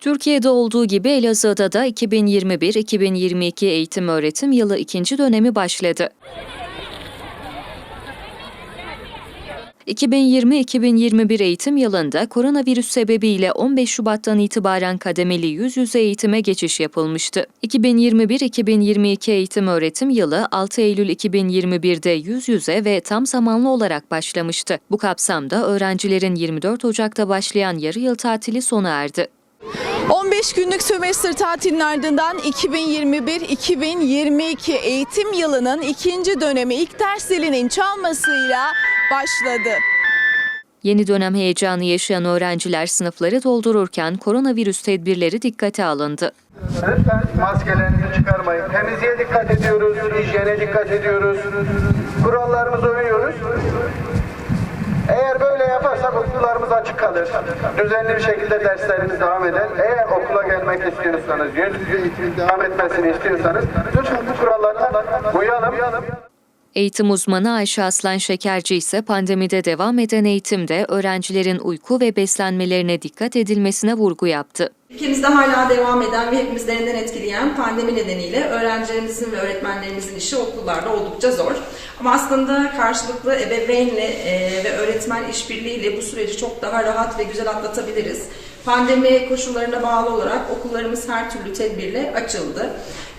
Türkiye'de olduğu gibi Elazığ'da da 2021-2022 eğitim öğretim yılı ikinci dönemi başladı. 2020-2021 eğitim yılında koronavirüs sebebiyle 15 Şubat'tan itibaren kademeli yüz yüze eğitime geçiş yapılmıştı. 2021-2022 eğitim öğretim yılı 6 Eylül 2021'de yüz yüze ve tam zamanlı olarak başlamıştı. Bu kapsamda öğrencilerin 24 Ocak'ta başlayan yarı yıl tatili sona erdi. 15 günlük sömestr tatilinin ardından 2021-2022 eğitim yılının ikinci dönemi ilk ders zilinin çalmasıyla başladı. Yeni dönem heyecanı yaşayan öğrenciler sınıfları doldururken koronavirüs tedbirleri dikkate alındı. Lütfen maskelerinizi çıkarmayın. Temizliğe dikkat ediyoruz, hijyene dikkat ediyoruz. Kurallarımıza uyuyoruz. Okullarımız açık kalır. Düzenli bir şekilde derslerimiz devam eder. Eğer okula gelmek istiyorsanız, yüz yüze eğitimin devam etmesini istiyorsanız lütfen bu kurallara uyalım. Eğitim uzmanı Ayşe Aslan Şekerci ise pandemide devam eden eğitimde öğrencilerin uyku ve beslenmelerine dikkat edilmesine vurgu yaptı. Ülkemizde hala devam eden ve hepimiz derinden etkileyen pandemi nedeniyle öğrencilerimizin ve öğretmenlerimizin işi okullarda oldukça zor. Ama aslında karşılıklı ebeveynle e, ve öğretmen işbirliğiyle bu süreci çok daha rahat ve güzel atlatabiliriz. Pandemi koşullarına bağlı olarak okullarımız her türlü tedbirle açıldı.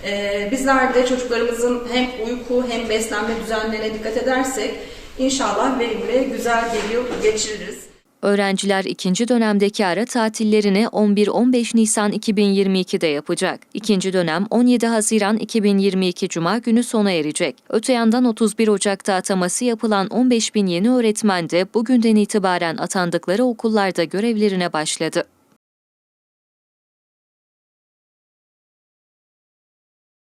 E, bizler de çocuklarımızın hem uyku hem beslenme düzenlerine dikkat edersek inşallah verimli, güzel bir yıl geçiririz. Öğrenciler ikinci dönemdeki ara tatillerini 11-15 Nisan 2022'de yapacak. İkinci dönem 17 Haziran 2022 Cuma günü sona erecek. Öte yandan 31 Ocak'ta ataması yapılan 15 bin yeni öğretmen de bugünden itibaren atandıkları okullarda görevlerine başladı.